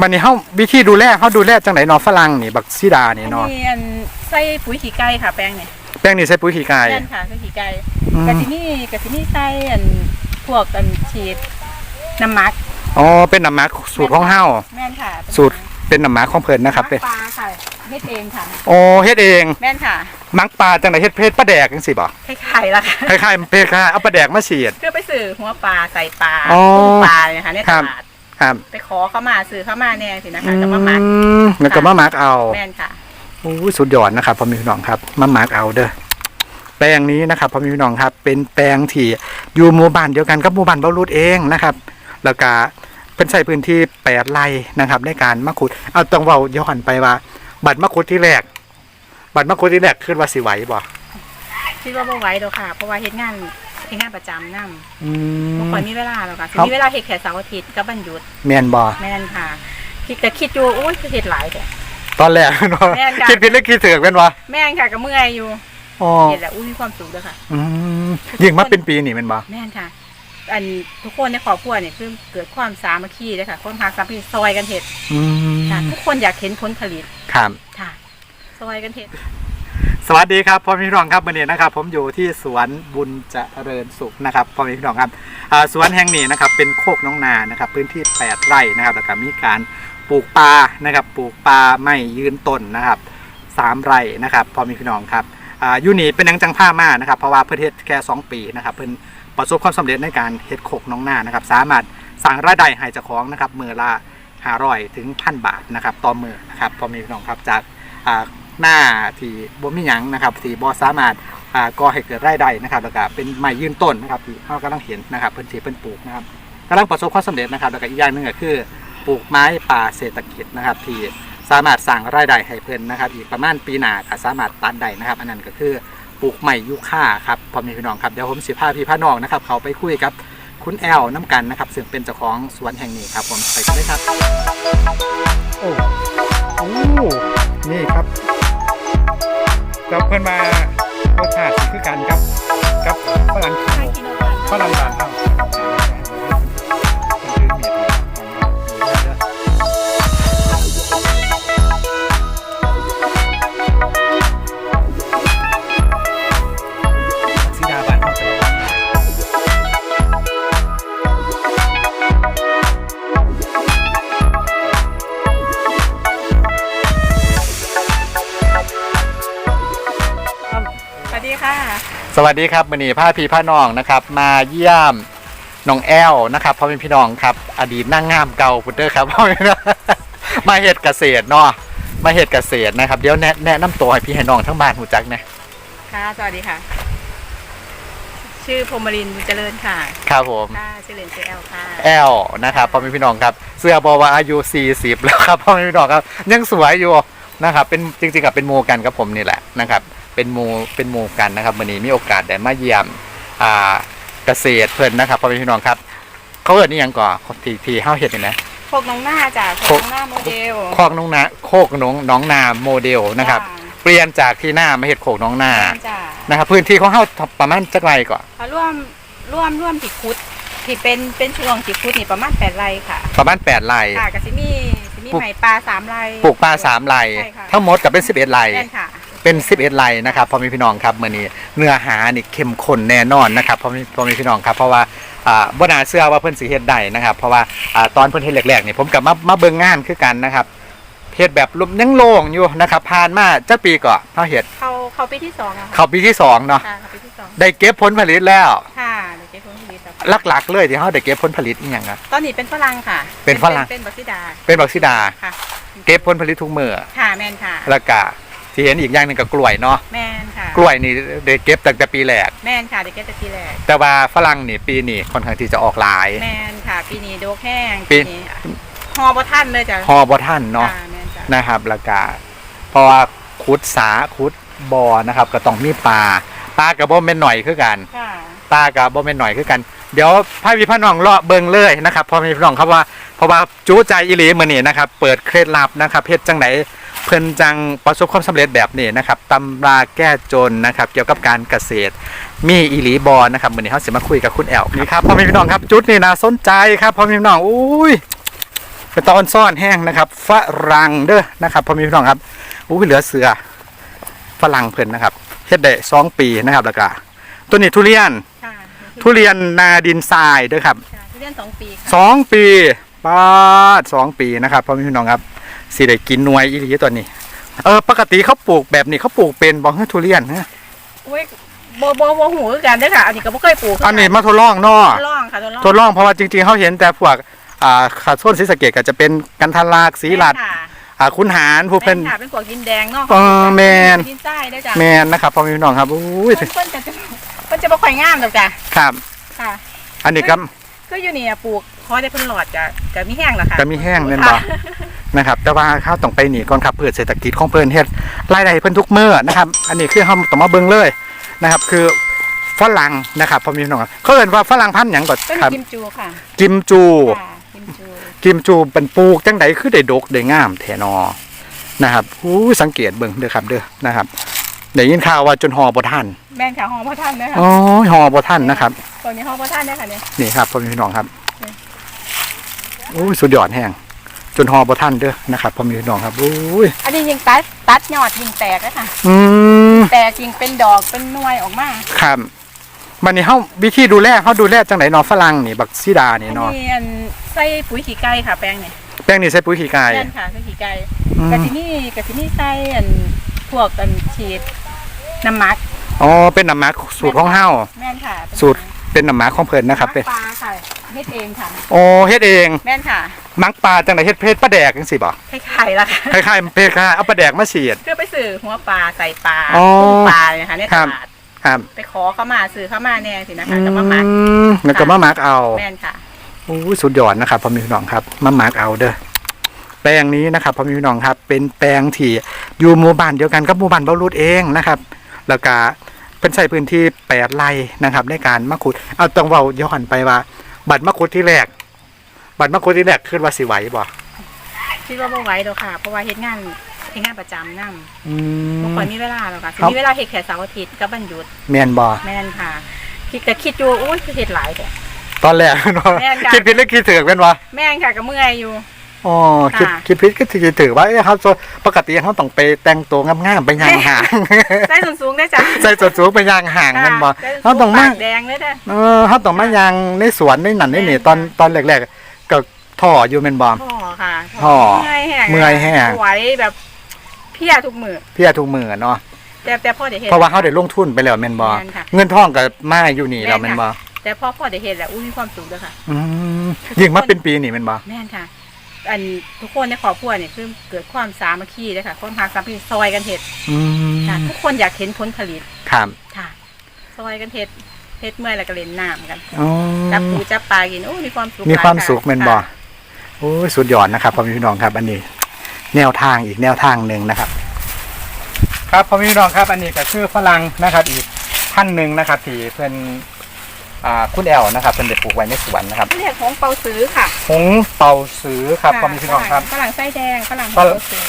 มันนี่เฮาวิธีดูแลเฮาดูแลจังไหนเนาะฝรั่งนี่บักซีดานี่อันเนาะนี้อันใส่ปุ๋ยขี้ไก่ค่ะแปลงเนี่ยแป้งนี่ใส่ปุ๋ยขี้ไก่แม่นค่ะใส่ขี้ไก่อืมกะทินี่กะทินี่ใส่อันพวกอันฉีดน้ำหมักอ๋อเป็นน้ำหมักสูตรของเฮาแม่นค่ะเป็นสูตรเป็นน้ำหมักของเพิ่นนะครับเป็นปลาค่ะเฮ็ดเองค่ะ โอ้เฮ็ดเองแม่นค่ะหมักปลาจังไหนเฮ็ดเพชรปลาแดกจังซี่บ่คล้ายๆละค่ะคล้ายๆเพชรค่ะเอาปลาแดกมาฉีดเพื่อไปสื่อหัวปลาใส่ปลาอ๋อตู้ปลาเนี่ยค่ะในคตรับ ลาด ครับ ไปขอเข้ามาซื้อเข้ามาแน่สินะคะกับมาหมักอืมแล้วก็มาหมักเอาแม่นค่ะ โอ้ยสุดยอดนะครับพ่อแมีพี่น้องครับ มาหมักเอาเด้อแปลงนี้นะครับพ่อแมีพี่น้องครับ เป็นแปลงที่อยู่หมู่บ้านเดียวกันกับหมู่บ้านเบารุดเองนะครับ แล้วก็เป็นใช้พื้นที่แปดไร่นะครับ ในการมะขุดเอาต้องเว้าย้อนไปว่า บัตรมะขุดที่แรก บัตรมะขุดที่แรกขึ้นว่าสิไหวบ่ คิดว่าบ่ไหวดอกค่ะ เพราะว่าเฮ็ดงาน เฮ็ดงานประจำนำอืบ่มค่อยมีเวลาหรอกค่ะสิครับ มีเวลาเฮ็ดแค่เสาร์อาทิตย์กับวันหยุดแมนบ่แม่นค่ะ คิดแต่คิดอยู่โอ้ยคือเฮ็ดหลายแท้ตอนแรกเนาะแม่นค่ะคิดผิดหรือคิดถูกเป็นวะแม่นค่ะก็เมื่อยอยู่อ๋อเฮ็ดแล้วอุ้ยมีความสุขเด้อค่ะ อืมยิ่งมาเป็นปีนี่แมันบ่แม่นค่ะ อันทุกคนในครอบครัวเนี่ยคือเกิดความสามัคคีเลยค่ะความรักสามัคคีซอยกันเฮ็ดอืมค่ะทุกคนอยากเห็นผลผลิตครับค่ะซอยกันเฮ็ด สวัสดีครับพ่อม่พี่น้องครับวันนี้นะครับ ผมอยู่ที่สวนบุญเจริญสุขนะครับพ่อม่พี่น้องครับสวนแห่งนี้นะครับเป็นโคกน้องนานะครับ พื้นที่ 8 ไร่นะครับแล้วก็มีการปลูกปลานะครับปลูกปลาไม่ยืนต้นนะครับ3ไร่นะครับพ่อม่พี่น้องครับอยู่นี่เป็นนังจังผ้ามานะครับ เพราะว่าเพื่อเฮ็ดแค่ 2 ปีนะครับเพิ่นประสบความสำเร็จในการเฮ็ดโคกน้องนานะครับ สามารถสร้างรายได้ให้เจ้าของนะครับมือละ500ถึงพันบาทนะครับต่อมือนะครับพ่อม่พี่น้องครับจากอ่า หน้าที่บ่มีหยังนะครับที่บ่สามารถอ่าก่อให้เกิดรายได้นะครับแล้วก็เป็นไม้ยืนต้นนะครับที่เรากำลังเห็นนะครับเพิ่นที่เพิ่นปลูกนะครับกำลังประสบความสำเร็จนะครับแล้วก็อีกอย่างหนึงก็คือปลูกไม้ป่าเศรษฐกิจนะครับที่สามารถสร้างรายได้ให้เพิ่นนะครับ อีกประมาณปีหน้าก็สามารถตัดได้นะครับ อันนั้นก็คือปลูกไม้ยูคาครับพ่อแม่พี่น้องครับเดี๋ยวผมสิพาพี่พาน้องนะครับเขาไปคุยกับคุณแอลน้ำกันนะครับซึ่งเป็นเจ้าของสวนแห่งนี้ครับผมไปกันเลยครับ โอ้โอ้นี่ครับ กับเพื่อนมารสชาติคือกันครับกับฝรั่งใช่กินเอาไว้ฝรั่งบานครับ สวัสดีครับวันนี้พาพี่พาน้องนะครับ มาเยี่ยมน้องแอลนะครับพ่อเป็นพี่น้องครับ อดีตนางงามเก่าพุดเดอร์ครับพ่อแม่พี่น้องมาเฮ็ดเกษตรเนาะมาเฮ็ดเกษตรนะครับเดี๋ยวแนะแนะนำตัวให้พี่ให้น้องทั้งบ้านหูจักนะค่ะสวัสดีค่ะ ชื่อพรหมรินทร์บุญเจริญค่ะครับผมค่ะชื่อเล่นชื่อแอลค่ะ แอลนะครับพ่อแม่พี่น้องครับ เสื้อบอกว่าอายุ40แล้วครับพ่อแม่พี่น้องครับ ยังสวยอยู่นะครับเป็นจริงๆกับเป็นโมกันกับผมนี่แหละนะครับ เป็นโมเป็นโมกันนะครับวันนี้มีโอกาสได้มาเยี่ยมอ่าเกษตรเพิ่นนะครับพ่อแม่พี่น้องครับ เขาเอิ้นนี่ยังก่อนที่ที่เฮาเฮ็ดนี่นะโคกน้องหน้าจ้ะโคกน้องหน้าโมเดลคอกน้องนาโคกน้องน้องนาโมเดลนะครับ เปลี่ยนจากที่หน้ามาเฮ็ดโคกน้องนาจ้ะนะครับพื้นที่ของเฮาประมาณจักไรก่อนเขาร่วมร่วมร่วมติดคุดที่เป็นเป็นช่วงติดคุดนี่ประมาณแปดไร่ค่ะประมาณ8ไร่ ค่ะกับซิมีซิมีปลูก ไหมปลาสามไร่ปลูกปลาสามไร่ใช่ค่ะทั้งหมดก็เป็น11ไร่แม่นค่ะ เป็น11ไร่นะครับพ่อแม่พี่น้องครับมื้อนี้เนื้อหานี่เข้มข้นแน่นอนนะครับพ่อแม่พ่อแม่พี่น้องครับเพราะว่าอ่าบ่น่าเชื่อว่าเพิ่นสิเฮ็ดได้นะครับเพราะว่าอ่าตอนเพิ่นเฮ็ดแรกๆนี่ผมก็มามาเบิ่งงานคือกันนะครับเฮ็ดแบบลุมยังโล่งอยู่นะครับผ่านมาจักปีก่อนเฮาเฮ็ดเขาเขาปีที่สองอะค่ะเข้าปีที่สองเนาะค่ะเขาปีที่สองได้เก็บผลผลิตแล้ว ค่ะเดี๋ยวเก็บผลผลิตแล้วค่ะหลักๆ เลยที่เขาได้เก็บผลผลิตอีหยังครับตอนนี้เป็นฝรั่งค่ะเป็นฝรั่ง เป็นบักซิดาเป็นบักซิดา ค่ะ เก็บผลผลิตทุกมือค่ะแม่นค่ะ แล้วก็ ที่เห็นอีกอย่างหนึ่งก็กล้วยเนาะแม่นค่ะกล้วยนี่ได้เก็บตั้งแต่ปีแรกแม่นค่ะเดี๋ยวเก็บแต่ทีแรกแต่ว่าฝรั่งนี่ปีนี้ค่อนข้างที่จะออกหลายแม่นค่ะ ปีนี้โดกแห้งปีปีนี้ฮอบท่านเลยจ้ะฮอบอท่านเนาะค่แม่นจ้ะนะครับแล้วก็เพราะว่าขุดสาขุดบ่อนะครับ ก็ต้องมีปลาปลากับบ่แม่นหน่อยคือกันค่ะปลากับบ่แม่นหน่อยคือกัน เดี๋ยวพาพี่พี่น้องเลาะเบิ่งเลยนะครับเพอพี่น้องครับว่าเพราะว่าจูใจอีหลีมื้อนี้นะครับ เปิดเคล็ดลับนะครับเฮ็ดจังได เพิ่นจังประสบความสำเร็จแบบนี้นะครับตำราแก้จนนะครับ เกี่ยวกับการเกษตร มีอีหลีบอนะครับมื้อนี้เฮาสิมาคุยกับคุณแอลนี่ครับพ่อแม่พี่น้องครับจุดนี้น่าสนใจครับพ่อแม่พี่น้องอุ้ยเป็นตอนซ่อนแห้งนะครับฝรั่งเด้อนะครับพ่อแม่พี่น้องครับอู้เหลือเสือฝรั่งเพิ่นนะครับเฮ็ดได้สองปีนะครับแล้วก็ตัวนี้ทุเรียนค่ะทุเรียนนาดินทรายเด้อครับค่ะทุเรียนสองปีค่ะสองปีปาดสองปีนะครับพ่อแม่พี่น้องครับ สิได้กินหน่วยอีหลีตัวนี้ เออ ปกติเขาปลูกแบบนี้เขาปลูกเป็นบ่ให้ทุเรียนฮะอุ้ยโบโบโบหูคือกันเด้อค่ะ อันนี้ก็บ่เคยปลูกอันนี้มาทดลองเนาะทดลองค่ะทดลองทดลองเพราะว่าจริงๆเขาเห็นแต่พวกอ่าขาส้นศรีสะเกดก็จะเป็นกันทาลากสีหลัด แม่นค่ะอ่าคุณหารผู้เป็เป็นนค่ะเป็นพวกดินแดงเนาะเออแม่น ดินใต้ได้อจ้ะแมนนะครับพ่อแม่พี่น้องครับอุ้ยเพิ่นเพิ่นจะเพิ่นจะบ่ค่อยงามดอกจ้ะครับ ค่ะ อันนี้ก็คืออยู่นี่อะปลูกพอได้เพิ่นหลอดจะจะมีแห้งแล้วค่ะจะมีแห้งเล่นบ่ค่ะ นะครับ แต่ว่าข้าวต้องไปหนีก่อนครับเพื่อเศรษฐกิจของเพิ่นเฮ็ดรายได้เพิ่นทุกมื้อนะครับ อันนี้คือเฮาต้องมาเบิ่งเลยนะครับ คือฝรั่งนะครับพ่อแม่พี่น้องครับเขาเอิ้นว่าฝรั่งพันธุ์หยังก่อนเป็นครับกิมจูค่ะกิมจูค่ะกิมจูกิมจูเป็นปลูกจังไดคือได้ดกได้งามแท้นอนะครับอู้สังเกตเบิ่งเด้อครับเด้อนะครับได้ยินข่าวว่าจนหอบ่ทันแม่นค่ะหอพ่อท่านนะคะอ๋อหอบ่ทันนะครับ ตัวนี้หอพ่อท่านเนี่ยค่ะเนี่ยนี่ครับพ่อแม่พี่น้องครับอืมโอ้ยสุดยอดแห้ง จนหอบ่ทันเด้อนะครับพ่อแม่พี่น้องครับโอ้ยอันนี้ยิงตัดตัดยอดยิงแตกเลยค่ะอืมแตกยิงเป็นดอกเป็นหน่วยออกมาครับมันนี่เฮาวิธีดูแลเฮาดูแลจังไดเนาะฝรั่งนี่บักซีดานี่อันเนาะนี้อันใส่ปุ๋ยขี้ไก่ค่ะแป้งเนี่ยแป้งนี่ใส่ปุ๋ยขี้ไก่แป้งค่ะใส่ขี้ไก่อืมกะทินี่กะทินี่ใส่อันพวกอันฉีดน้ำหมักอ๋อเป็นน้ำหมักสูตรของเฮาแม่นค่ะเป็นสูตร เป็นน้ำหมักของเพิ่นนะครับหเป็มันกปลาค่ะเฮ็ดเองค่ะโอ้เฮ็ดเองแม่นค่ะหมักปลาจังไดเฮ็ดเพชรปลาแดกจังซี่บ่คล้ายๆละค่ะคล้ายๆเพชรค่ะเอาปลาแดกมาฉีดคือไปซื้อหัวปลาใส่ปลาอ๋อกุ้งปลาเนี่ยค่ะในคตรับลาดครับไปขอเขามาซื้อเขามาแน่สินะอืคะจะมาหมักมแล้วก็มาหมักเอาแม่นค่ะโอ้ยสุดยอดนะครับพ่อแม่พี่น้องครับมาหมักเอาเด้อแปลงนี้นะครับพ่อแม่พี่น้องครับ เป็นแปลงที่อยู่หมู่บ้านเดียวกันกับหมู่บ้านเบารุดเองนะครับ แล้วก็ เป็นใช้พื้นที่แปดไร่นะครับในการมะขุดเอาต้องเว้าย้อนไปว่า บัตรมะขุดที่แรก บัตรมะขุดที่แรกคือว่าสิไหวบ่คิดว่าบ่ไหวดอกค่ะ เพราะว่าเฮ็ดงานเฮ็ดงานประจำนั่งอืบ่มค่อยมีเวลาหรอกค่ะสิครับมีเวลาเฮ็ดแค่เสาร์อาทิตย์กับวันหยุดแม่นบ่แม่นค่ะ คิดก็คิดอยู่โอ้ยคือเฮ็ดหลายแต่ตอนแรกเนาะแม่นค่ะคิดผิดหรือคิดถูกเป็นวะแม่นค่ะก็เมื่อยอยู่ อ๋อคิดค่ะคิดผิดก็ถือถือว่าเอ้ยครับปกติเขาต้องไปแต่งตัวงามๆไปย่างห่างใส่ส้นสูงได้จ้ะใส่สดสูงไปย่างห่างแมันบ่ใส่ส้นเขาสูต้องมาปกแดงเลยเด้อเออเขาต้องมายางในสวนในนั่นในนี่แม่นตอนค่ะตอนแรกๆก็ท่ออยู่แม่นบ่พ่อค่ะพ่อเมื่อยแห้งเมื่อยแห้งไหวแบบเพลียทุกมื้อเพี่ทุกมือเนาะแต่แต่พ่อได้เฮ็ดเพราะว่าเขาได้ลงทุนไปแล้วแม่นบ่แม่นค่ะเงินทองก็มาอยู่นี่แล้วแม่แม่นนค่ะบ่แต่พ่อพ่อได้เฮ็ดแล้วอุ้ยมีความสุขเด้อค่ะอืมยิ่งมาเป็นปีนี่แม่นบ่แม่นค่ะ อันทุกคนในครอบครัวเนี่ยคือเกิดความสามัคคีเลยค่ะความรักสามัคคีซอยกันเห็ดอืมค่ะทุกคนอยากเห็นผลผลิตครับค่ะ ซอยกันเห็ดเห็ดเมื่อยแล้วก็เล่นน้ำกันอ๋อจับปูจับปลากินโอ้มีความสุขมีความหลยะสุขแม่นบ่ค่ะโอ้ยสุดยอดนะครับพ่อแม่พี่น้องครับ อันนี้ แนวทางอีกแนวทางหนึ่งนะครับ ครับพ่อแม่พี่น้องครับ อันนี้ก็คือฝรั่งนะครับ อีกท่านหนึ่งนะครับที่เพิ่น อ่าคุณแอลนะครับเป็นเด็กปลูกไว้ในสวนนะครับเรียกของเปาซื้อค่ะหงเป่าสือครับพ่อแม่พี่น้องครับฝรั่งไส้แดงฝรั่งฝรั่งเปาซื้อ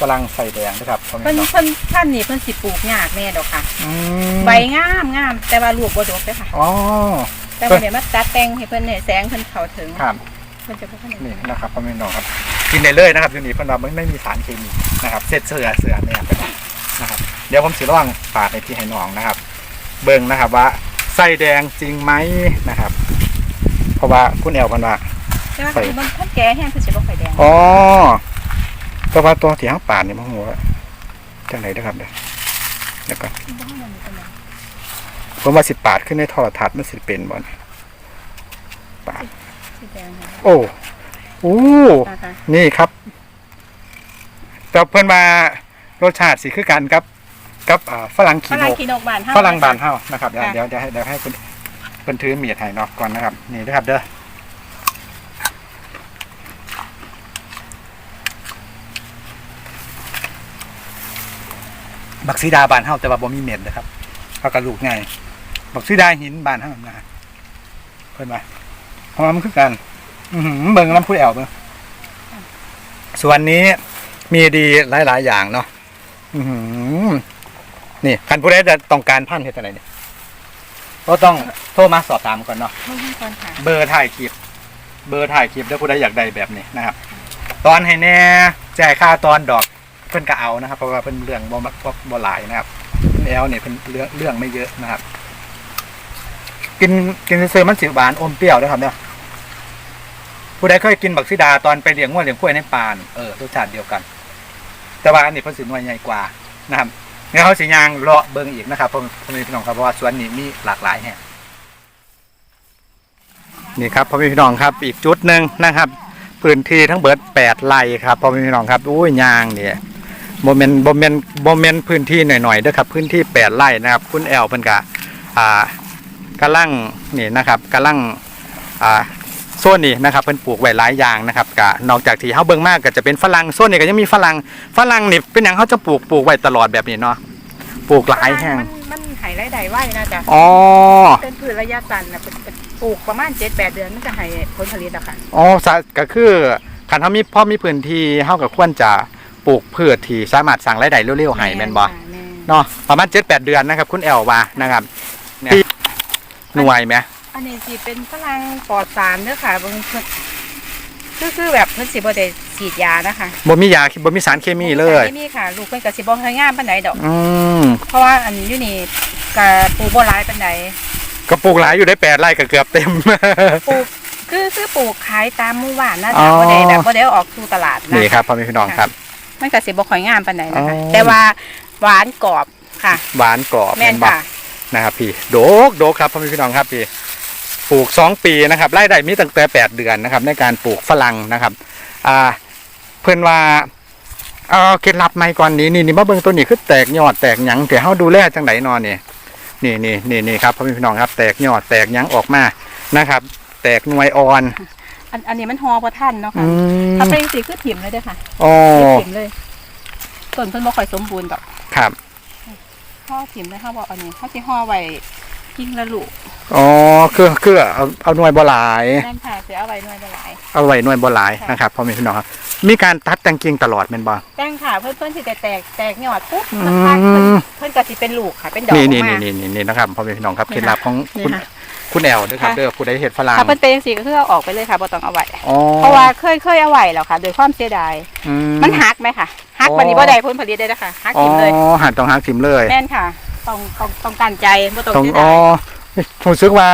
ฝรั่งใส่แดงนะครับพ่อแม่เพิ่นพี่น้องเพิ่นท่านนี่เพิ่นสิปลูกยากแน่ดอกค่ะอืมใบงามงามแต่ว่าลูกบ่ดกเด้อค่ะอ๋อแต่ว่าเดี๋ยวมาตัดแต่งให้เพิ่นเนี่ยแสงเพิ่นเข้าถึงครับเพิ่นจะบ่ทันนี่ได้นะครับพ่อแม่พี่น้องครับ กินได้เลยนะครับอยู่นี่เพิ่นว่ามันไม่มีสารเคมีนะครับเสร็จเสือเสือเนี่ยไปก่อนนะครับ เดี๋ยวผมสิลองฝากให้พี่ให้น้องนะครับ เบิ่งนะครับว่า ไส้แดงจริงไหมนะครับ เพราะว่าคุณแอลกันว่าแต่ว่าคือมันท่านแก่แห้งคือสิบ่ค่อยแดงอ๋อแต่ว่าตัวที่ห้างป่านนี่มันหัวาจังไหนนะครับเดี๋ยวเดี๋ยวก่อนผมว่าสิปาดขึ้นในโทรทัศน์มันสิเป็นบ่นปาดสีแดงค่ะโอ้โอ้นะคะนี่ครับแต่เพิ่นมารสชาติสิคือกันกับ กับอ่าฝรั่งฝขี้นรั่งกขี้นกบานเฮาฝรั่งบานเฮานะครับ เดี๋ยวค่ะ เดี๋ยวเดี๋ยวให้เดี๋ยวให้เพิ่นเพิ่นถือมีดให้เนาะก่อนนะครับ นี่นะครับเด้อบักซีดาบานเฮาแต่ว่าบ่มีเม็ดนะครับเขากระลูกง่ายบักซีดาหินบานเฮานะเพิ่นว่าหอมคือกัน อือหือเบิ่งน้ำผู้แอวเบิ่งส่วนนี้มีดีหลาย ๆ อย่างเนาะ อือหือ นี่คันผู้ใดจะต้องการพันธุ์เฮ็ดจังไดเนี่ยก็ต้องโทรมาสอบถามก่อนเนาะเพิ่มก่อนค่ะเบอร์ถ่ายคลิป เบอร์ถ่ายคลิปถ้าผู้ใดอยากได้แบบนี้นะครับ ตอนให้แน่จ่ายค่าตอนดอกเพิ่นก็เอานะครับ เพราะว่าเพิ่นเรื่องบ่มักบ่บ่หลายนะครับแอลเนี่ยเพิ่นเรื่องเรื่องไม่เยอะนะครับ กินกินซื่อๆมันสิหวานอมเปรี้ยวด้วยครับเนี่ยผู้ใดเคยกินบักซิดาตอนไปเลี้ยงงัวเลี้ยงกล้วยในป่านเออรสชาติเดียวกัน แต่ว่าอันนี้เพิ่นสิหน่วยใหญ่กว่านะครับ งั้นเขาสิยางเลาะเบิ่งอีกนะครับพ่อพ่อแม่พี่น้องครับเพราะว่าสวนนี้มีหลากหลายแห่งนี่ครับพ่อแม่พี่น้องครับอีกจุดหนึ่งนะครับ พื้นที่ทั้งเบิดแปดไร่ครับพ่อแม่พี่น้องครับอุ้ยยางเนี่ยโมเมนต์โมเมนต์โมเมนต์พื้นที่หน่อยๆด้อครับพื้นที่แปดไร่นะครับคุณแอลเพิ่นกะอ่ากำลังนี่นะครับกำลังอ่า โซนนี่นะครับเพิ่นปลูกไว้หลายอย่างนะครับกะนอกจากที่เฮาเบิ่งมากก็จะเป็นฝรั่งโซนนี่ก็ยังมีฝรั่งฝรั่งนี่เป็นหยังเขาจะปลูกปลูกไว้ตลอดแบบนี้เนาะปลูกหลายแห่งมันมันหายไรใดไว้นะจ๊ะอ๋อเป็นพืชระยะสั้นนะเป็นเป็นปลูกประมาณเจ็ดแปดเดือนมันจะให้ผลผลิตอะค่ะอ๋อสะก็คือคันเขามีพ่อมีพื้นที่เฮาก็ควรจะปลูกพืชที่สามารถสร้างรายได้เร็วๆให้แม่นบ่ค่ะแม่นเนาะประมาณ7-8เดือนนะครับ คุณแอลว่านะครับเนี่ยหน่วยไหม อันนี้สิเป็นฝรั่งปลอดสารเด้อค่ะบางเพิ่นคือคือแบบเพิ่นสิบ่ได้ฉีดยานะคะบ่มียาบ่มีสารเคมีเลย ไม่มีค่ะ ลูกเพิ่นก็สิบ่ค่อยงามปานใดดอก อืมเพราะว่าอันอยู่นี่ก็ปลูกบ่หลายปานใดก็ปลูกหลายอยู่ได้8ไร่ก็เกือบเต็ม ปลูกคือคือปลูกขายตามหมู่บ้านนะอ๋จ๊ะอ บ่ได้แบบบ่ได้เอาออกสู่ตลาดนะนี่ครับพ่อแม่พี่น้องครับ มันก็สิบ่ค่อยงามปานใดนะคะ อ๋อ แต่ว่าหวานกรอบค่ะ หวานกรอบแม่นบ่ค่ะ นะครับพี่โดกโดกครับพ่อแม่พี่น้องครับพี่ ปลูก 2 ปีนะครับรายได้มีตั้งแต่ 8 เดือนนะครับ ในการปลูกฝรั่งนะครับอ่าเพื่อนว่าเอาเคล็ดลับใหม่ก่อนนี้นี่นี่มาเบิ่งตัวนี้คือแตกยอดแตกหยังแต่เฮาดูแลจังไดนอนนี่นี่นี่นี่นี่ครับพ่อแม่พี่น้องครับ แตกยอดแตกหยังออกมานะครับ แตกหน่วยอ่อน อันอันนี้มันฮอบ่ทันเนาะค่ะอืมถ้าเป็นสิคือถิ่มเลยเด้อค่ะอ๋อถิ่มเลยต้นเพิ่นบ่ค่อยสมบูรณ์ดอกครับห่อถิ่มเลยเฮาบ่เอานี่เฮาสิห่อไว้ กิ่งละลูกอ๋อคือคือเอาเอาหน่วยบ่หลาย นั่นค่ะสิเอาไว้หน่วยละหลาย เอาไว้หน่วยบ่หลายค่ะนะครับพ่อแม่พี่น้องครับมีการตัดแต่งกิ่งตลอดแม่นบ่ แป้งค่ะเพิ่นเพิ่นสิได้แตกแตกยอดปุ๊บอืมสักพักเพิ่นเพิ่นก็สิเป็นลูกค่ะ เป็นดอกอนี่อกนี่มา นี่นี่นี่นะครับพ่อแม่พี่น้องครับนี่เคล็ดลับของนี่คุณค่ะคุณแอลด้วยครับค่ะ เด้อผู้ใดเห็ดฝรั่งถ้าเพิ่นเป็นจังซี่ก็คือเอาออกไปเลยค่ะบ่ต้องเอาไว้อ๋อเพราะว่าเคยเคยเอาไว้แล้วค่ะโดยความเสียดายอื มันหักไหมค่ะหักอ๋อ วันนี้บ่ได้ผลผลิตได้แล้วค่ะหักอ๋อกินเลยหันต้องหักทิมเลย แม่นค่ะ ต้องต้องต้องการใจบ่ต้องตรงเสียอ๋ดาอยผมรู้สึกว่า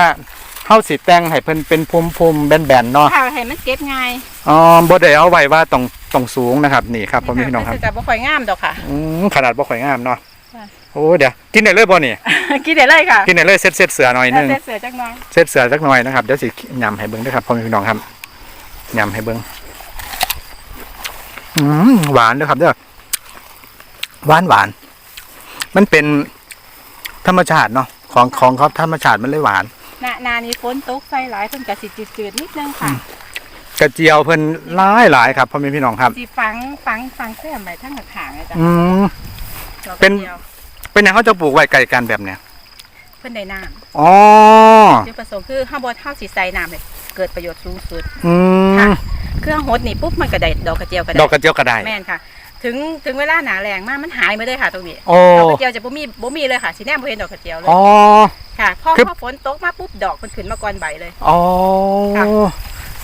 เฮาสิแต่งให้เพิ่นเป็นภูมิๆแบนๆเนาะค่ะให้มันเก็บง่ายอ๋อบ่ได้เอาไว้ว่าต้องต้องสูงนะครับ นี่ครับพ่อแม่พี่น้องครับคือกับบ่ค่อยงามดอกค่ะ อืมขนาดบ่ค่อยงามเนาะค่ะ โอ้เดี๋ยวกินได้เลยบ่นี่ กินได้เลยค่ะกินได้เลยเซ็ตเซ็ตเสือหน่อยหนึง เสร็จเสือจักหน่อยเซ็ตเสือสักหน่อยนะครับเดี๋ยวสิยำให้เบิ่งด้วยครับพ่อแม่พี่น้องครับยำให้เบิ่งอืมหวานด้วยครับเด้อหวานหวาน มันเป็น ธรรมชาติเนาะของของเขาธรรมชาติมันเลยหวานหน้าหนานี้ฝนตกไฟหลายเพิ่นก็สิจืดๆนิดนึงค่ะ กระเจียวเพิ่นหลายหลายครับพ่อแม่พี่น้องครับ สิฝังฝังฝังแซมไว้ทั้งข้างๆเลยจ้ะอืม ดอกกระเป็น จียวเป็นอย่างเขาจะปลูกไว้ไกลกันแบบเนี้ยเพิ่นได้น้ำอ๋อจุดประสงค์คือเฮาบ่เฮาสิใส่น้ำให้เกิดประโยชน์สูงสุด อืมค่ะ เครื่องหดนี่ปุ๊บมันก็ได้ดอกกระเจียวก็ดได้อกกระเจียวก็ได้ แม่นค่ะ ถึงถึงเวลาหนาแรงมากมันหายไปเลยค่ะตรงนี้โอ้ดอกกระเจียวจะบ่มีบ่มีเลยค่ะสิแนมบ่เห็นดอกกระเจียวเลยอ๋อ ค่ะพอคือ พอฝนตกมาปุ๊บดอกมันขึ้นมาก่อนใบเลย อ๋อ ค่ะ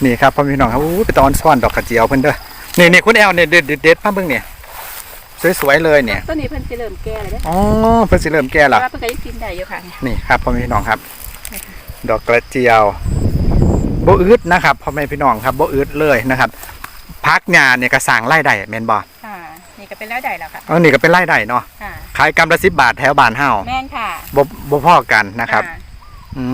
นี่ครับพ่อแม่พี่น้องครับอู้ไปตอนซ่อนดอกกระเจียวเพิ่นเด้อนี่นี่คุณแอลเนี่ยเด็ดเด็ดเด็ดมาเบิ่งเนี่ยสวยๆเลยเนี่ยต้นนี้เพิ่นสิเริ่มแก่แล้วเด้ออ๋อเพิ่นสิเริ่มแก่แต่แล้วว่าเพิ่นก็ยังกินได้อยู่ค่ะนี่ครับพ่อแม่พี่น้องครับ ดอกกระเจียวบ่อึดนะครับพ่อแม่พี่น้องครับบ่อึดเลยนะครับพักงานเนี่ยก็สร้างรายได้แม่นบ่ค่ะ นี่ก็เป็นรายได้แล้วค่ะเออนี่ก็เป็นรายได้เนาะค่ะขายกำละ10บาทแถวบ้านเฮาแม่นค่ะบ่บ่พอกันนะครับ อ่าอื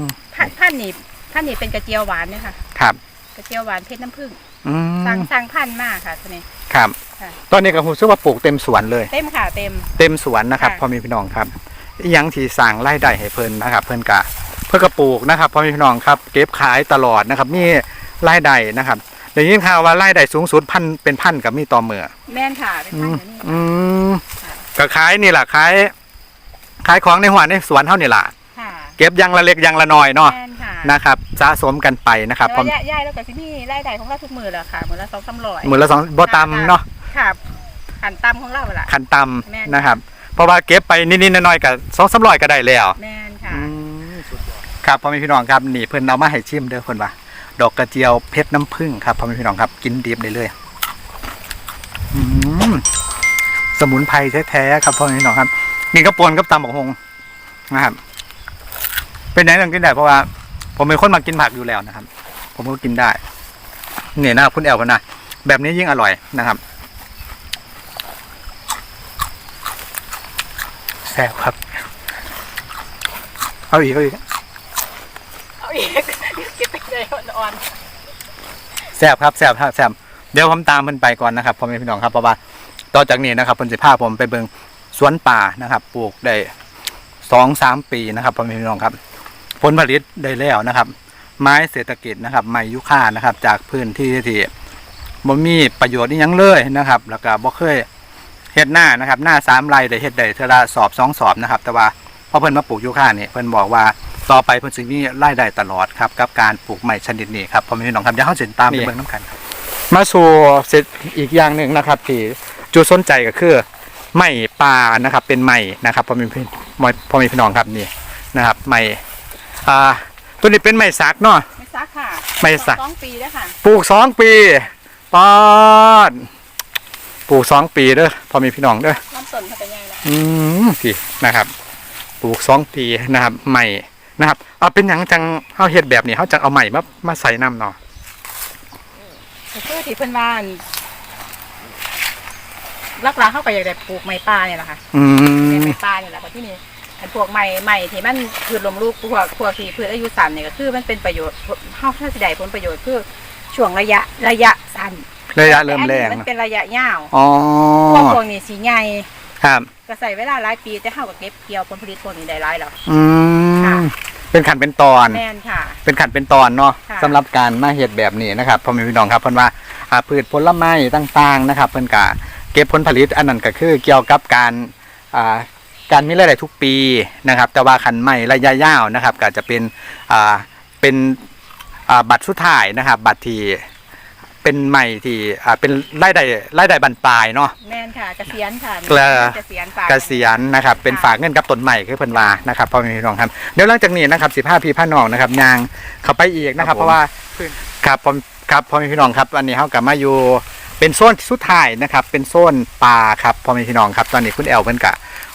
มพันธุ์พันธุ์นี่พันธุ์นี่เป็นกระเจียวหวานเนี่ยค่ะ ครับกระเจียวหวานเพชรน้ำผึ้งอืมสั่งสั่งพันธุ์มากค่ะตัวนี้ ครับ ค่ะ ตอนนี้ก็รู้สึกว่าปลูกเต็มสวนเลย เต็มค่ะเต็ม เต็มสวนนะครับค่ะ พ่อแม่พี่น้องครับอีหยังที่สร้างรายได้ให้เพิ่นนะครับ เพิ่นกะเพื่อกระปลูกนะครับพ่อแม่พี่น้องครับ เก็บขายตลอดนะครับ มีรายได้นะครับ เดี๋ยวนี้ข่าวว่ารายได้สูงสุดพันเป็นพันกับมีต่อเมื่อแม่นค่ะเป็นอืพันมธุ์อยู่นี่อืมค่ะก็ขายนี่แหละขายขายของในหัวในสวนเท่านี่แหละค่ะเก็บอยังละเล็กอยังละน้อยเนาะแม่นค่ะนะครับสะสมกันไปนะครับแต่พอว่าย่ายแล้วก็สิมีรายได้ของเราทุกมือแหละค่ะมือละสองสามร้อยมือละสองบ่ตำเนาะค่ะขันตำของเราล่ะ ขันตแม่นำนะครับ เพราะว่าเก็บไปนิดๆน้อยๆกับสองสามร้อยก็ได้แล้ว แม่นค่ะครับพ่อแม่พี่น้องครับนี่เพิ่นเอามาให้ชิมเด้อเพิ่นว่า ดอกกระเจียวเพชรน้ำผึ้งครับพ่อแม่พี่น้องครับ กินดิบได้เลยสมุนไพรแท้ๆครับพ่อแม่พี่น้องครับกินกระปนกับตำบักฮงนะครับเป็นยังไงกินได้เพราะว่า ผมเป็นคนมากินผักอยู่แล้วนะครับ ผมก็กินได้เนี่ยนะคุณแอลกันนะแบบนี้ยิ่งอร่อยนะครับแซ่บครับ เอาอีกเอาอีกเอาอีก กินไปเลยอ่อนแซ่บครับแซ่บครับแซ่บเดี๋ยวผมตามเพิ่นไปก่อนนะครับพ่อแม่พี่น้องครับเพราะว่าต่อจากนี้นะครับเพิ่นสิพาผมไปเบิ่งสวนป่านะครับปลูกได้สองสามปีนะครับพ่อแม่พี่น้องครับ ผลผลิตได้แล้วนะครับ ไม้เศรษฐกิจนะครับ ไม้ยุค่านะครับ จากพื้นที่ที่บ่มีประโยชน์นี่ยังเลยนะครับ แล้วก็บ่เคยเฮ็ดหน้านะครับ หน้าสามไร่ได้เฮ็ดได้เทอละสอบสองสอบนะครับ แต่ว่าพอเพิ่นมาปลูกยุค่านี่เพิ่นบอกว่า ต่อไปเพิ่นสิมีรายได้ตลอดครับกับการปลูกไม้ชนิดนี้ครับพ่อแม่พี่น้องครับเดี๋ยวเฮาสิตามไปเบิ่งนํกันครับมาสู่เสร็จอีกอย่างหนึ่งนะครับที่จุดสนใจก็คือไม้ป่านะครับเป็นไม้นะครับพ่อแม่พี่พ่อแม่พี่น้องครับนี่นะครับไม้อ่าตัวนี้เป็นไม้สักเนาะไม่ซักค่ะไม่ซักสองปีแล้วค่ะปลูกสองปีปอดปลูกสองปีเด้อพ่อแม่พี่น้องเด้อน้ำต้นเขาเป็นยังไงล่ะอืมพี่นะครับ ปลูกสองปีนะครับใหม่ นะครับ เอาเป็นหยังจังเฮาเฮ็ดแบบนี้เฮาจังเอาใหม่มามาใส่น้ำเนาะก็คือที่เพิ่นว่าอั่นลักๆเข้าไปอยากได้ปลูกไม้ป่าเนี่ยแหละค่ะอืเป็นมไม้ป่าเนี่ยแหละเพราะที่นี่อันพวกไม้ไม้ที่มันพืชลมลูกพวกพวกที่พืชอายุสั้นเนี่ยก็คือมันเป็นประโยชน์เฮาถ้าสิได้ผลประโยชน์คือช่วงระยะระยะสั้นระยะเริ่มแรงแต่อันนี้มันเป็นระยะยาวอ๋อพวกพวกนี้สีใหญ่ครับ ก็ใส่เวลาหลายปีแต่เฮาก็เก็บเกี่ยวผลผลิตพวกนี้ได้หลายแล้ว อืค่ะม เป็นขันเป็นตอน แม่นค่ะ เป็นขันเป็นตอนเนาะค่ะ สำหรับการมาเฮ็ดแบบนี้นะครับพ่อแม่พี่น้องครับเพิ่นว่าอ่าพืชผลไม้ต่างๆนะครับ เพิ่นก็เก็บผลผลิตอันนั้นก็คือเกี่ยวกับการอ่าการมีรายได้ทุกปีนะครับ แต่ว่าคันไม้ระยะยาวนะครับ ก็จะเป็นอ่าเป็น อ่าบัตรสุดท้ายนะครับ บัตรที่ เป็นใหม่ที่อ่าเป็นรายได้รายได้บรรปลายเนาะ แม่นค่ะเกษียณค่ะเกลือ เกษียณฝากเกษียณนะครับเป็นฝากเงินกับต้นใหม่คือเพิ่นว่านะครับพ่อแม่พี่น้องครับเดี๋ยวหลังจากนี้นะครับ15พี่พ่อน้องนะครับยางเข้าไปอีกนะครับ ครับผม เพราะว่าครับผมครับพ่อแม่พี่น้องครับวันนี้เฮากลับมาอยู่เป็นโซนสุดท้ายนะครับเป็นโซนป่าครับพ่อแม่พี่น้องครับตอนนี้คุณแอลเพิ่นกะ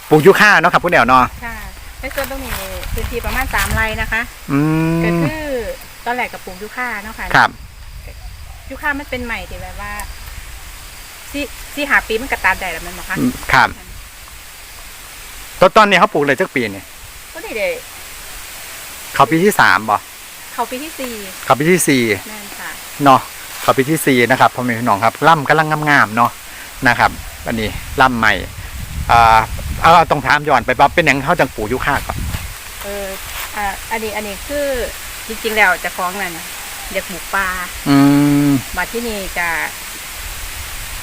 ปลูกยูคาเนาะครับคุณแอลเนาะค่ะในส่วนตรงนี้พื้นที่ประมาณสามไร่นะคะอืก็มคือตอนแรกกับปลูกยูคาเนาะค่ะครับ ยูคามันเป็นใหม่ที่แบบว่าที่ที่หาปีมันกระตันได้แล้วมันบอกคะอืมครับตอนตอนนี้เขาปลูกเลยจักปีนี่ก็ได้เด้เขาปีที่สามบ่เขาปีที่สี่เขาปีที่สี่แม่นค่ะเนาะขอไปที่ซีนะครับพ่อแม่พี่น้องครับล่ำกำลังงามๆเนาะนะครับ อันนี้ล่ำใหม่อ่าเอาเอาต้องถามย้อนไปว่าเป็นหยังเขาจังปลูกยุค่าก่อนเอออ่าอันนี้อันนี้คือจริงๆแล้วเจะฟ้าของนั่น อยากปลูกปลาอืมมาที่นี่จะ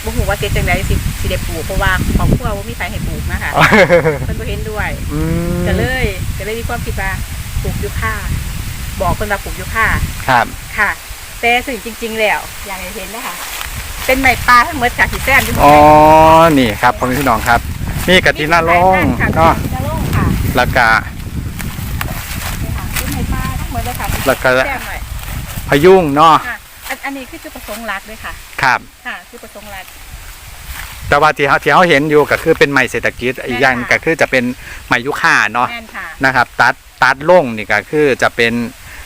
บ่ฮู้ว่าเสียจังไดสิสิได้ปลูกเพราะว่าครอบครัวบ่มีใครให้ปลูกนะคะเพิ่นบ่เห็นด้วยอืมก็เลยก็เลยมีความคิดว่าปลูกยูคาบอกคนว่าปลูกยูคาครับค่ะ แต่สิ่งจริง ๆ แล้วอย่างที่เห็นนะคะเป็นไม้ปลาทั้งหมดจากที่แซมที่หมดอ๋อเลยนี่ครับพ่อแม่พี่น้องครับ นี่กะทินาลงมีค่ะเนาะกระโลงค่ะแล้วก็นี่ค่ะเป็นไม้ปลาทั้งหมดเลยค่ะแล้วก็แซมหน่อย พะยุงเนาะค่ะอันอันนี้คือจุดประสงค์หลักเลยค่ะ ครับ ค่ะคือประสงค์หลัก แต่ว่าที่เขาที่เขาเห็นอยู่ก็คือเป็นไม้เศรษฐกิจอีกอย่างใช่ค่ะก็คือจะเป็นไม้ยุค่าเนาะแม่นค่ะ นะครับ ตัดตัดลงนี่ก็คือจะเป็น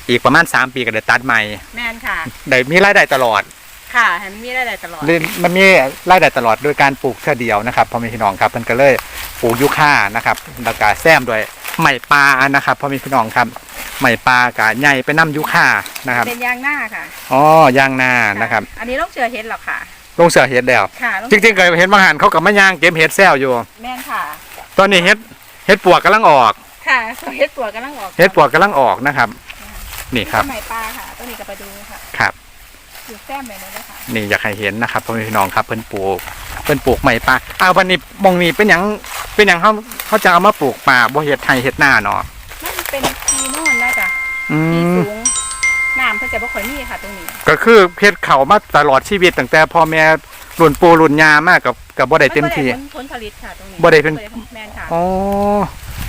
อีกประมาณ 3 ปีก็ได้ตัดใหม่แม่นค่ะ ได้มีรายได้ตลอด ค่ะให้มันมีได้ตลอดหรือมันมีรายได้ตลอดโดยการปลูกเท่อเดียวนะครับพ่อแม่พี่น้องครับมันก็เลยปลูกยุค่านะครับแล้วก็แซมด้วย ไม้ปลานะครับพ่อแม่พี่น้องครับไม้ปลากะใหญ่ไปน้ำยุค่านะครับเป็นยางหน้าค่ะอ๋อย่างนานะครับ อันนี้ลูกเชือเห็ดหรอกค่ะลงเสือเห็ดแล้วค่ะลูกจริงๆเคยเห็นบางหันเขากับมะยางเก็บเห็ดแซวอยู่ แม่นค่ะ ตอนนี้เห็ดเห็ดปวกกำลังออก ค่ะเห็ดปวกกำลังออก เห็ดปวกกำลังออกนะครับ นี่ครับสมัยปลาค่ะต้นนี้กับปลาดูค่ะ ครับ อยู่แซมเลยนะคะนี่อยากให้เห็นนะครับพ่อแม่พี่น้องครับเพิ่นปลูกเพิ่นปลูกไม้ปลาอ้าววันนี้มองนี้เป็นหยังเป็นหยังเขาเขาจะเอามาปลูกป่าบ่เฮ็ดไทยเฮ็ดหน้าเนาะมันเป็นทีโน่นนะจ๊ะอืทีมสูงน้ำเพื่อจะบ่ค่อยมีค่ะตรงนี้ก็คือเฮ็ดเขามาตลอดชีวิตตั้งแต่พ่อแม่รุ่นปู่รุ่นย่ามากกับกับบ่ได้เต็มที่นผลผลิตค่ะตรงนี้บ่ได้เป็น แมนค่ะอ๋อ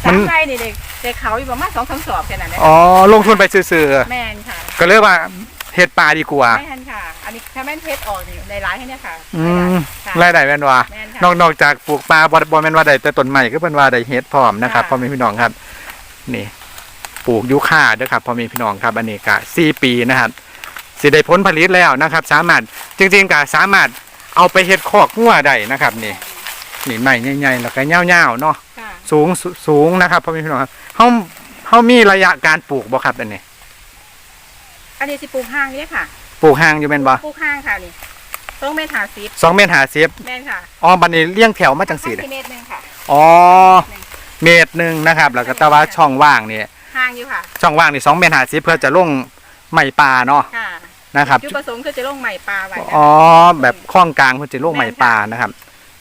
สามัมนไร่นี่เด็กเด็กเขาอยู่ประมาณสองสามสอบแค่นั้นแหละอ๋อลงทุนไปซื่อแมนค่ะ ๆก็เลยว่าเฮ็ดปลาดีกว่าไม่ทันค่ะ อันนี้ถ้าแม่นเพชรออกนี่ในร้านให้เนี่ยค่ะอืมค่ะรายได้แม่นว่า แม่นนค่ะอกนอกจากปลูกปลาบ่บ่แม่นว่าได้แต่ต้นใหม่ก็เป็นว่าได้เฮ็ดพร้อมนะครับค่ะ พ่อแม่พี่น้องครับ นี่ ปลูกยูคาเด้อครับพ่อแม่พี่น้องครับอันนี้ก็4ปีนะครับสิได้ผลผลิตแล้วนะครับ สามารถจริงๆก็สามารถเอาไปเฮ็ดคอกงัวได้นะครับ นี่นี่ใหม่ใหญ่ๆแล้วก็ยาวๆเนาะค่ะ สูงสูสูงนะครับพ่อแม่พี่น้องครับเฮาเฮามีระยะการปลูกบ่ครับอันนี้ อันนี้สิปลูกห้างเนี่ยค่ะ ปลูกห่างอยู่แม่นบ่ปลูกห้างค่ะนี่ต้องเมตรหาซิป2เมตร50แม่นค่ะอ๋อบัดนี้เลี้ยงแถวมาจังซี่ห้เด้เมตรหนึงค่ะอ๋อเมตรหนึงนะครับแล้วก็แต่ว่าช่องว่างนี่ห้างอยู่ค่ะ ช่องว่างนี่2เมตร50เพื่อจะลงไม้ป่าเนาะค่ะนะครับจุดประสงค์คือจะลงใหม่ปลาไว้นะอ๋อแบบข้องกลางเพื่อจะลงไม้ป่านะครับ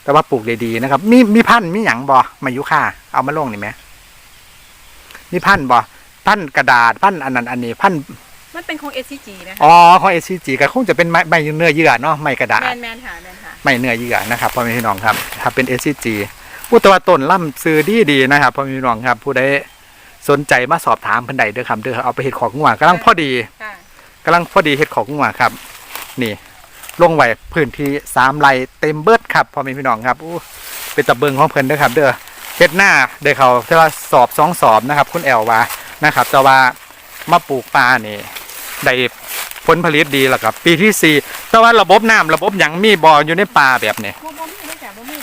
แต่ว่าปลูกดีๆนะครับ มีมีพันธุ์มีหยังบ่มายุค่าเอามาลงนี่ไหมมีพันธุ์บ่พันธุ์กระดาษพันธุ์อันนั้นอันนี้พันธุ์ มันเป็นของ SCG นะคะอ๋อของ SCG ก็คงจะเป็นไม้ใบเนื้อเยื่อเนาะไม้กระดาษแม่นแม่นค่ะแม่นค่ะไม่เนื้อเยื่อนะครับพ่อแม่พี่น้องครับถ้าเป็น SCG ผู้ตัวต้นล่ำซื้อดีดีๆนะครับพ่อแม่พี่น้องครับ ผู้ใดสนใจมาสอบถามเพิ่นใดเด้อครับเด้อเอาไปเฮ็ดของงัวกำลังพอดีค่ะกำลังพอดีเฮ็ดของงัวครับ นี่ลงไว้พื้นที่สามไร่เต็มเบิดครับพ่อแม่พี่น้องครับอู้เป็นตะเบิงของเพิ่นเด้อครับ เด้อเฮ็ดหน้าเด้อเขาแต่ว่าสอบสองสอบนะครับ คุณแอลว่านะครับแต่ว่ามาปลูกปลานี่ ได้ผลผลิตดีแล้วครับ ปีที่สี่แต่ว่าระบบน้ำระบบหยังมีบ่อยู่ในป่าแบบนี้บ่บ่มีเลยจ้ะบ่มี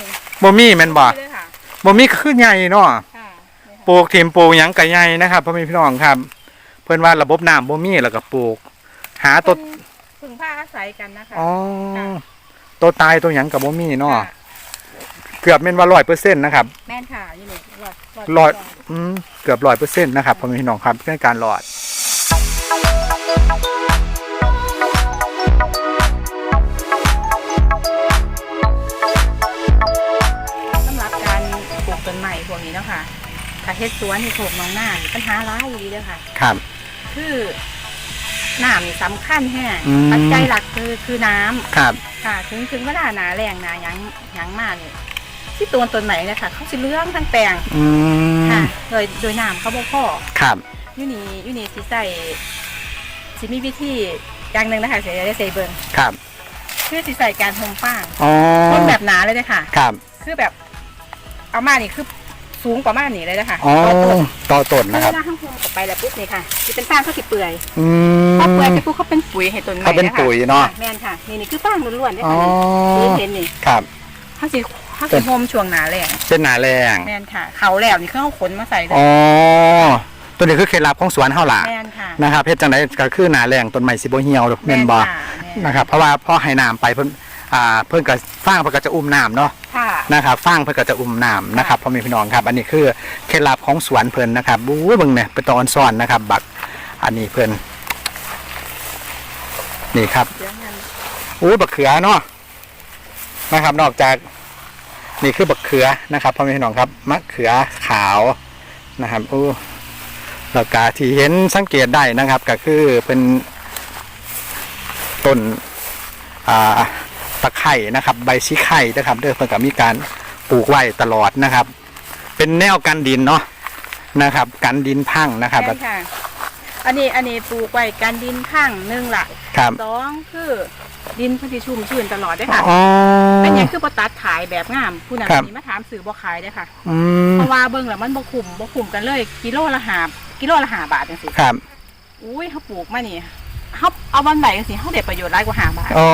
บ่มีแม่นบ่เลยค่ะบ่มีคือใหญ่เนาะค่ะนี่ค่ะปลูกถิ่มปลูกหยังก็ใหญ่นะครับพ่อแม่พี่น้องครับ เพิ่นว่าระบบน้ำบ่มีแล้วก็ปลูก หาต้นพึ่งผ้าอาศัยกันนะคะอ๋อค่ะตัวตายตัวหยังก็บ่มีเนาะค่ะเกือบแม่นว่า100%นะครับแม่นค่ะอยู่นี่รอดรอดอืมเกือบ100%นะครับพ่อแม่พี่น้องครับในการรอด ถ้าเฮ็ดสวนที่โขกน้องหน้านี่ปัญหาร้ายอยู่ดีเด้อค่ะ ครับ คือน้ำนี่สำคัญแฮงอืม ปัจจัยหลักคือคือน้ำครับ ค่ะ ถึงถึงเวลาหนาแรงหนาหยังหยังมากเนี่ยที่ตัวต้นไหนเนี่ยค่ะเขาสิเลื้องทั้งแปลงอืมค่ะ โดยโดยน้ำเขาบ่พอ ครับอยูนี่อยูนี่สิใส่สิมีวิธีอย่างหนึ่งนะคะเสียได้ใส่เบิ่งครับ คือสิใส่การห่มฟางอ๋อห่มแบบหนาเลยนะคะครับ คือแบบเอามานี่คือ สูงประมาณนี้เลยนะคะอ๋อต่อต้นต่อต้นแล้วนะครับเวลาห้องห่มออกไปแล้วปุ๊บนี่ค่ะจะเป็นฟางเขาสิเปื่อยอืมพอเปื่อยไปปุ๊บเขาเป็นปุ๋ยให้ต้นไม้เขาเป็นนะคะปุ๋ยเนาะค่แม่นค่ะนี่นี่คือฟางล้วนๆเนี่ยอ๋อค่ะนี่เห็นนี่ครับเขาสิเขาสิห่มช่วงหนาแรงเป็นหนาแรงแม่นค่ะ เขาแล้วนี่เขาเอาขนมาใส่เลยอ๋อตัวนี้คือเคล็ดลับของสวนเฮาล่ะแม่นค่ะนะครับเฮ็ดจังไดก็คือหนาแรงต้นไม้สิบ่เหี่ยวแม่นบ่ค่ะแม่นนะครับเพราะว่าพอให้น้ำไปเพิ่นอ่าเพิ่นก็ฟางเพิ่นก็จะอุ้มน้ำเนาะค่ะ นะครับฟางเพิ่นก็จะอุ้มน้ำนะครับพ่อแม่พี่น้องครับ อันนี้คือเคล็ดลับของสวนเพิ่นนะครับบู๊เบิ่งเนี่ยเป็นตอนซ่อนนะครับ บักอันนี้เพิ่นนี่ครับเดี๋ยวงั้นอู้บักเขือเนาะนะครับ นอกจากนี่คือบักเขือนะครับพ่อแม่พี่น้องครับมะเขือขาวนะครับอู้แล้วก็ที่เห็นสังเกตได้นะครับ ก็คือเป็นต้นอ่า ตะไคร่นะครับ ใบชีไข่นะครับเด้อเพิ่นก็มีการปลูกไว้ตลอดนะครับ เป็นแนวกันดินเนาะนะครับกันดินพังนะครับแม่นค่ะ อันนี้อันนี้ปลูกไว้กันดินข้างหนึ่งละครับสองคือดินเพื้นที่ชุ่มชื้นตลอดเด้วยค่ะ อ๋อเป็นหยังคือบ่ตัดขายแบบงามผู้นั้นครับ นี่มาถามสื่อบ่ขายเด้อค่ะ อืมเพราะว่าเบิ่งแล้วมันบ่คุ้มบ่คุ้มกันเลย กิโลละห้ากิโลละห้าบาทจังซี่ครับ อุ้ยเขาปลูกมานี่ เฮาเอาวันไหนจังซี่เฮาได้ประโยชน์หลายกว่าห้าบาทอ๋อ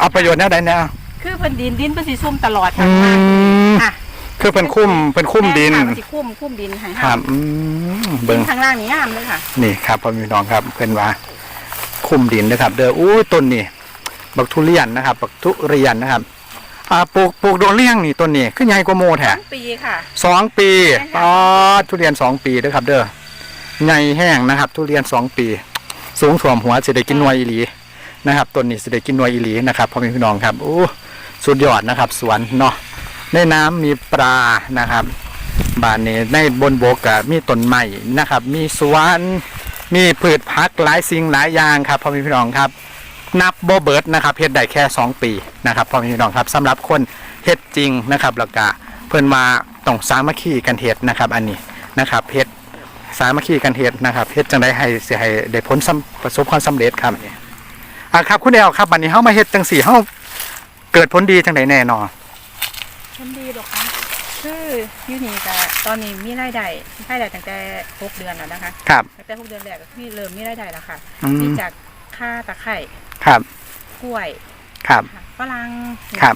เอาประโยชน์แนวใดแนวคือเพิ่นดินดินเพิ่นสิชุ่มตลอดอืทั้งวันมอะคือเป็นคุ้มเป็นคุ้มดินแม่ค่ะมันสิคุ้มคุ้มดินให้คเฮารับอืมดิเบิ่งนข้างล่างนี่งามเลยค่ะนี่ครับพ่อพี่น้องครับเพิ่นว่า คุ้มดินนะครับ เด้ออู้ต้นนี่บักทุเรียนนะครับบักทุเรียนนะครับ อ่าปลูกปลูกโดนเลี้ยงนี่ต้นนี้ขึ้นใหญ่กว่าโมแท้ ทั้งปีค่ะ สองปีใช่ค่ะ อ๋อทุเรียนสองปีเด้อครับ เด้อใหญ่แห้งนะครับ ทุเรียนสองปี สูงถ่วมหัวสิได้กินนวยอีหลีนะครับต้นนี้สิได้กินนวยอีหลีนะครับพ่อแม่พี่น้องครับโอ้สุดยอดนะครับ สวนเนาะในน้ำมีปลานะครับบ้านนี้ในบนโบกกมีต้นไม้นะครับ มีสวนมีพืชผักหลายสิ่งหลายอย่างครับพ่อแม่พี่น้องครับนับโบเบิร์ดนะครับเฮ็ดได้แค่ 2 ปีนะครับพ่อแม่พี่น้องครับสำหรับคนเฮ็ดจริงนะครับแล้วก็เพิ่นมาต้องสามัคคีกันเฮ็ดนะครับ อันนี้นะครับเฮ็ด สามัคคีกันเฮ็ดนะครับเฮ็ดจังไดให้สิให้ได้ผลสำประสบความสำเร็จครับอ่าครับคุณแอลครับบัดนี้เฮามาเฮ็ดจังสี่เฮาเกิดผลดีจังไดแน่นอนทำดีหรอกคะคืออยูนี่ก็ตอนนี้มีรายได้รายได้ตั้งแต่หกเดือนแล้วนะคะครับตั้งแต่หกเดือนแรกก็มีเริ่มมีรายได้แล้วค่ะอืมีมจากค่าตะไคร่ครับกล้วยครับค่ะฝรั่งครับ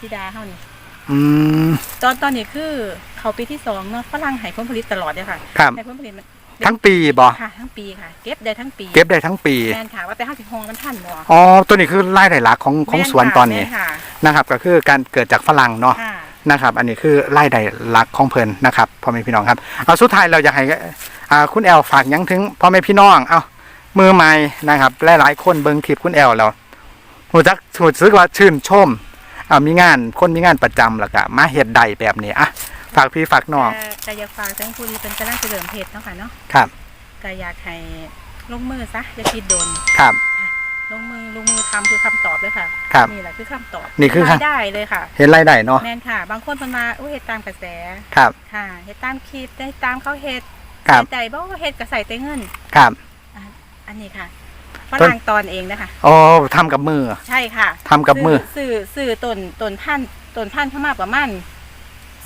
ซิดาเฮานี่ อืม ตอนตอนนี้คือเขาปีที่สองเนาะฝรั่งให้ผลผลิตตลอดเลยค่ะครับ ให้ผลผลิตมันทั้งปีบ่ค่ะทั้งปีค่ะ เก็บได้ทั้งปีเก็บได้ทั้งปีแม่นค่ะว่าแต่ห้าสิบหงมันทันบ่อ๋อตัวนี้คือรายได้หลักของของสวนตอนนี้แม่ค่ะนะครับ ก็คือการเกิดจากฝรั่งเนาะค่ะ นะครับ อันนี้คือรายได้หลักของเพิ่นนะครับพ่อแม่พี่น้องครับเอาสุดท้ายเราอยากให้อ่าคุณแอลฝากหยังถึงพ่อแม่พี่น้องเอามือใหม่นะครับหลายๆคนเบิ่งคลิปคุณแอลแล้วหูจักหูซึกว่าชื่นชม อ่ามีงานคนมีงานประจำแล้วก็มาเฮ็ดได้แบบนี้อะฝากพี่ฝากน้องแต่แต่อยากฝากทั้งผู้ที่เป็นกำลังจะเริ่มเพจเนาะค่ะเนาะครับก็อยากให้ลงมือซะอย่าคิดโดนครับลงมือลงมือทำคือคำตอบเลยค่ะครับนี่แหละคือคำตอบนี่คือรายได้เลยค่ะ เห็นรายได้เนาะแม่นค่ะ บางคนเพิ่นมาอุ้ยเฮ็ดตามกระแสครับค่ะเฮ็ดตามคลิปได้ตามเขาเฮ็ดครับใส่ใจบ่ว่าเฮ็ดก็ใส่แต่เงินครับอันนี้ค่ะ ฝต้นรั่งตอนเองนะคะโอ้ทำกับมือ ใช่ค่ะทำกับมือ สื่อสื่อต้นต้นพันธุ์ต้นพันธุ์เข้ามาประมาณ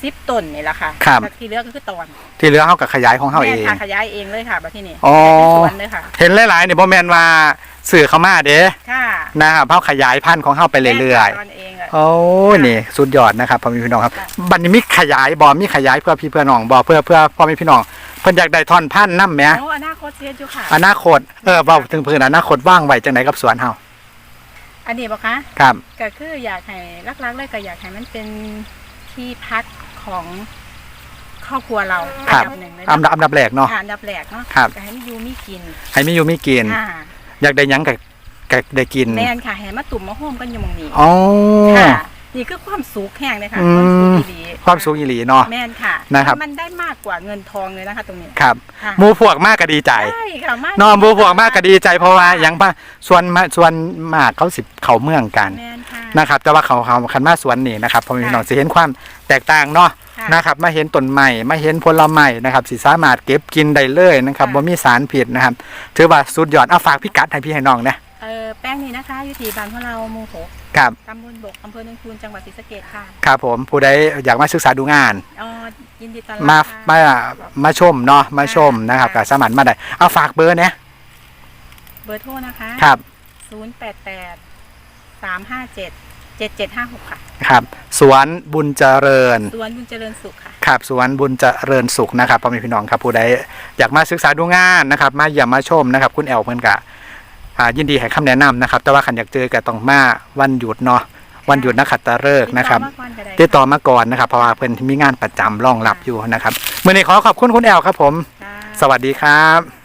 สิบต้นนี่แหละค่ะครับแล้วที่เหลือก็คือตอนที่เหลือเฮากับขยายของเฮาเอแม่ง ค่ะขยายเองเลยค่ะแบบที่นี่อ๋อ เป็นสวนเลยค่ะ เห็นหลายๆเนี่ยบ่แม่นว่าสื่อเข้ามาเด้ค่ะนะครับเฮาขยายพันธุ์ของเฮาไปเรื่อยแม่ค่ะตอนเองเลยๆโอ้นี่สุดยอดนะครับพ่อแม่พี่น้องครับค่ะบัดนี้มีขยายบ่มีขยายเพื่อพี่เพื่อน้องบ่เพื่อเพื่อพ่อแม่พี่น้อง เพิ่นอยากได้ท่อนพันธุ์นำแหมโอ้อนาคตเชียอยู่ค่ะ อนาคตเออเว้าถึงเพิ่นอนาคตว่างไว้จังไดกับสวนเฮาอันนี้บอกคะครับ ก็คืออยากให้รักๆเลยก็อยากให้มันเป็นที่พักของครอบครัวเราครัอับ ดับหนึ่งเลยอันดับอันดับแรกเนาะ ค่ะอันดับแรกเนาะครับ ก็ให้มีอยู่มีกินให้มีอยู่มีกิน ค่ะอยากได้หยังก็ก็ได้กินแม่นค่ะให้มาตุ่มมาโฮมกันอยู่หมองนี้อ๋อค่ะ นี่คือความสุขแห่งเลยค่ะอืความสุขมดีๆความสูงอีหลีเนาะแม่นค่ะนะครับมันได้มากกว่าเงินทองเลยนะคะ ตรงนี้ครับค่ะหมู่พวกมากก็ดีใจใช่ค่ะมากนอนหมู่พวกมากก็ดีใจเพราะว่าหยังป่ะส่วนมาส่วนมากเขาสิเข้าเมืองกันแม่นค่ะนะครับ แต่ว่าเขาเขาคันมาสวนนี่นะครับพอมีพี่น้องจะเห็นความแตกต่างเนาะค่ะนะครับมาเห็นต้นใหม่มาเห็นผลไม้นะครับสิสามารถเก็บกินได้เลยนะครับค่ะบ่มีสารพิษนะครับ ถือว่าสุดยอดเอาฝากพิกัดให้พี่ให้น้องนะ เออแป้งนี้นะคะอยู่ที่บ้านของเราหมู่หกครับตำบลบกอำเภอเนินคูนจังหวัดศรีสะเกษค่ะครับผมผู้ใดอยากมาศึกษาดูงานอ๋อยินดีต้อนรับมาค่ะมามาชมเนาะมาชมนะครับค่ะก็สามารถมาได้เอาฝากเบอร์นะเบอร์โทรนะคะครับ088 357 7756ค่ะครับ สวนบุญเจริญ สวนบุญเจริญสุขค่ะ ครับสวนบุญเจริญสุขนะครับพ่อแม่พี่น้องครับผู้ใดอยากมาศึกษาดูงานนะครับ มาเยี่ยมมาชมนะครับ คุณแอลเพิ่นกะอ่า ยินดีให้คำแนะนำนะครับ แต่ว่าขันอยากเจอกับต้องมาวันหยุดเนาะวันหยุดนักขัตฤกษ์นะครับติดต่อมาก่อนก็ได้ติดต่อมาก่อนนะครับ เพราะว่าเพิ่นมีงานประจำรองรับอยู่นะครับมื่อนี้ขอขอบคุณคุณแอลครับผมค่ะสวัสดีครับ